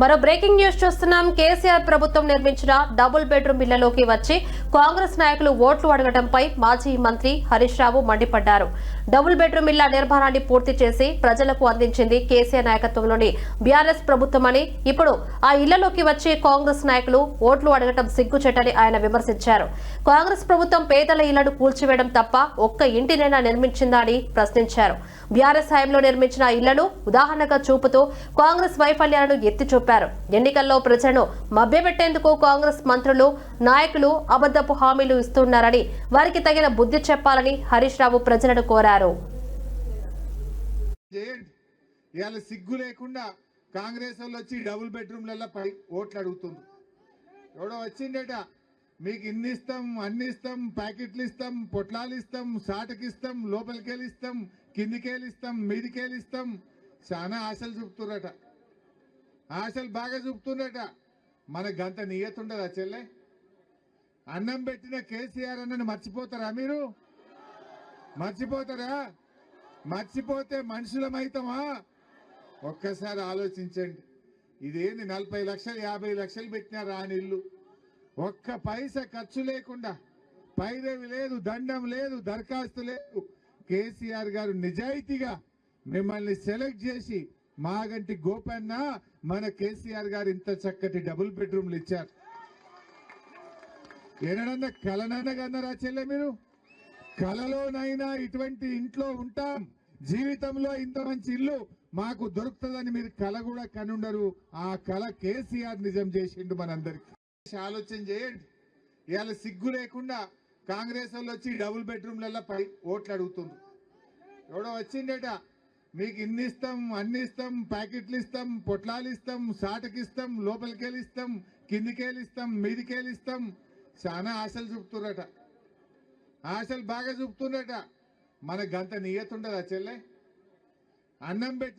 మరో breaking news చూస్తున్నాం. కేసీఆర్ ప్రభుత్వం నిర్మించిన డబుల్ బెడ్రూమ్ ఇళ్ళలోకి వచ్చి కాంగ్రెస్ నాయకులు ఓట్లు అడగడంపై మాజీ మంత్రి హరీష్ రావు మండిపడ్డారు. డబుల్ బెడ్రూమ్ ఇళ్ళ నిర్మాణాన్ని పూర్తి చేసి ప్రజలకు అందించింది కేసీఆర్ నాయకత్వంలోని బీఆర్ఎస్ ప్రభుత్వమని ఇప్పుడు ఆ ఇళ్ళలోకి వచ్చి కాంగ్రెస్ నాయకులు ఓట్లు అడగటం సిగ్గుచెట్టని ఆయన విమర్శించారు. కాంగ్రెస్ ప్రభుత్వం పేదల ఇళ్ళను కూల్చివేయడం తప్ప ఒక్క ఇంటినైనా నిర్మించిందా అని ప్రశ్నించారు. బీఆర్ఎస్ హయాంలో నిర్మించిన ఇళ్ళను ఉదాహరణగా చూపుతూ కాంగ్రెస్ వైఫల్యాలను ఎత్తి చూపారు ఎన్నికల్లో ప్రజలను మభ్యపెట్టేందుకు కాంగ్రెస్ మంత్రులు నాయకులు అబద్దపు హామీలు ఇస్తున్నారని వారికి తగిన బుద్ధి చెప్పాలని హరీష్ రావు ప్రజలను కోరారు. తెలిపారు ఇవాళ సిగ్గు లేకుండా కాంగ్రెస్ వాళ్ళు వచ్చి డబుల్ బెడ్రూమ్లలో పై ఓట్లు అడుగుతుంది ఎవడో వచ్చిండట మీకు ఇన్ని ఇస్తాం అన్ని ఇస్తాం ప్యాకెట్లు ఇస్తాం పొట్లాలు ఇస్తాం సాటకిస్తాం లోపలికెళ్ళి ఇస్తాం కిందికెళ్ళి ఇస్తాం చాలా ఆశలు చూపుతున్నట ఆశలు బాగా చూపుతున్నట మనకు గంత నియత ఉండదా చెల్లె? అన్నం పెట్టిన కేసీఆర్ అన్నని మర్చిపోతారా మీరు? మర్చిపోతారా? మర్చిపోతే మనుషులమైతామా? ఒక్కసారి ఆలోచించండి. ఇదేంది నలభై లక్షలు యాభై లక్షలు పెట్టినా రాని ఇల్లు. ఒక్క పైసా ఖర్చు లేకుండా పైరవి లేదు దండం లేదు దరఖాస్తు లేదు. కేసీఆర్ గారు నిజాయితీగా మిమ్మల్ని సెలెక్ట్ చేసి మాగంటి గోపన్న మన కేసీఆర్ గారు ఇంత చక్కటి డబుల్ బెడ్రూమ్లు ఇచ్చారు. ఏనన్నా కలనన్నగా అన్నారా చెల్లె మీరు? కలలోనైనా ఇటువంటి ఇంట్లో ఉంటాం. జీవితంలో ఇంత మంచి ఇల్లు మాకు దొరుకుతుందని మీరు కళ కూడా కనుండరు. ఆ కళ కేసీఆర్ నిజం చేసిండు మనందరికి. ఆలోచన చేయండి. ఇవాళ సిగ్గు లేకుండా కాంగ్రెస్ వాళ్ళు వచ్చి డబుల్ బెడ్రూమ్లలో పై ఓట్లు అడుగుతుంది ఎవడో వచ్చిండట మీకు ఇన్ని ఇస్తాం అన్ని ఇస్తాం ప్యాకెట్లు ఇస్తాం పొట్లాలు ఇస్తాం సాటకిస్తాం ఇస్తాం లోపలికెళ్ళి ఇస్తాం ఇస్తాం మీదికేలు ఇస్తాం చాలా ఆశలు చూపుతున్నట ఆశలు బాగా చూపుతున్నట. మనకు గంత నియత చెల్లె? అన్నం పెట్టి